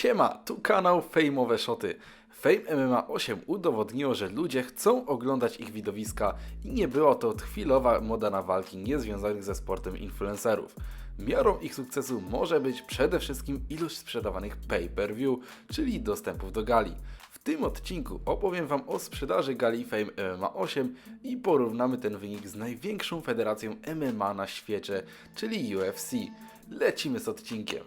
Siema, tu kanał Fejmowe Szoty. Fame MMA 8 udowodniło, że ludzie chcą oglądać ich widowiska i nie była to chwilowa moda na walki niezwiązanych ze sportem influencerów. Miarą ich sukcesu może być przede wszystkim ilość sprzedawanych pay-per-view, czyli dostępów do gali. W tym odcinku opowiem Wam o sprzedaży gali Fame MMA 8 i porównamy ten wynik z największą federacją MMA na świecie, czyli UFC. Lecimy z odcinkiem.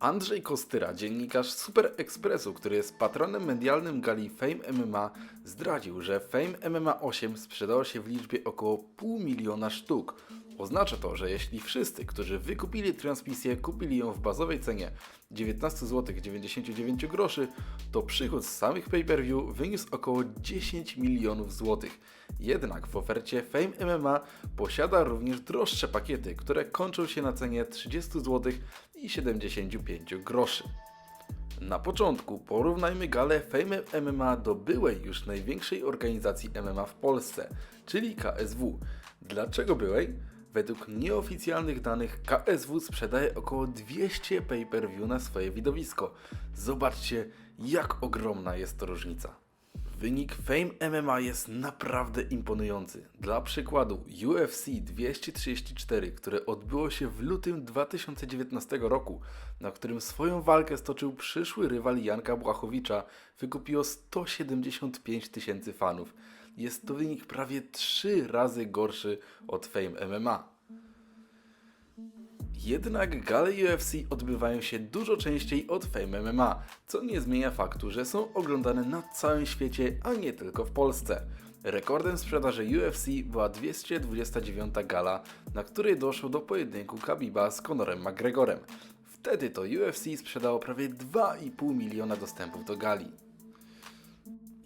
Andrzej Kostyra, dziennikarz Super Expressu, który jest patronem medialnym gali Fame MMA, zdradził, że Fame MMA 8 sprzedało się w liczbie około pół miliona sztuk. Oznacza to, że jeśli wszyscy, którzy wykupili transmisję, kupili ją w bazowej cenie 19 zł 99 groszy, to przychód z samych pay-per-view wyniósł około 10 milionów złotych. Jednak w ofercie Fame MMA posiada również droższe pakiety, które kończą się na cenie 30 zł i 75 groszy. Na początku porównajmy galę Fame MMA do byłej już największej organizacji MMA w Polsce, czyli KSW. Dlaczego byłej? Według nieoficjalnych danych KSW sprzedaje około 200 pay-per-view na swoje widowisko. Zobaczcie, jak ogromna jest to różnica. Wynik Fame MMA jest naprawdę imponujący. Dla przykładu UFC 234, które odbyło się w lutym 2019 roku, na którym swoją walkę stoczył przyszły rywal Janka Błachowicza, wykupiło 175 tysięcy fanów. Jest to wynik prawie 3 razy gorszy od Fame MMA. Jednak gale UFC odbywają się dużo częściej od Fame MMA, co nie zmienia faktu, że są oglądane na całym świecie, a nie tylko w Polsce. Rekordem sprzedaży UFC była 229 gala, na której doszło do pojedynku Khabiba z Conorem McGregorem. Wtedy to UFC sprzedało prawie 2,5 miliona dostępów do gali.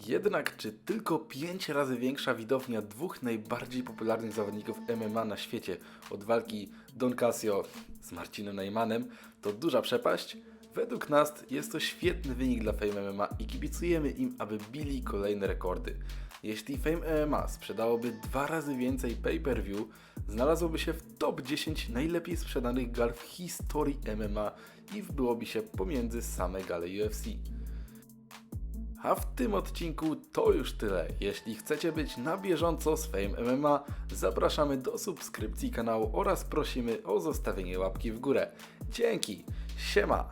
Jednak czy tylko 5 razy większa widownia dwóch najbardziej popularnych zawodników MMA na świecie od walki Don Casio z Marcinem Najmanem to duża przepaść? Według nas jest to świetny wynik dla Fame MMA i kibicujemy im, aby bili kolejne rekordy. Jeśli Fame MMA sprzedałoby dwa razy więcej pay-per-view, znalazłoby się w top 10 najlepiej sprzedanych gal w historii MMA i wbyłoby się pomiędzy same gale UFC. A w tym odcinku to już tyle. Jeśli chcecie być na bieżąco z Fame MMA, zapraszamy do subskrypcji kanału oraz prosimy o zostawienie łapki w górę. Dzięki, siema!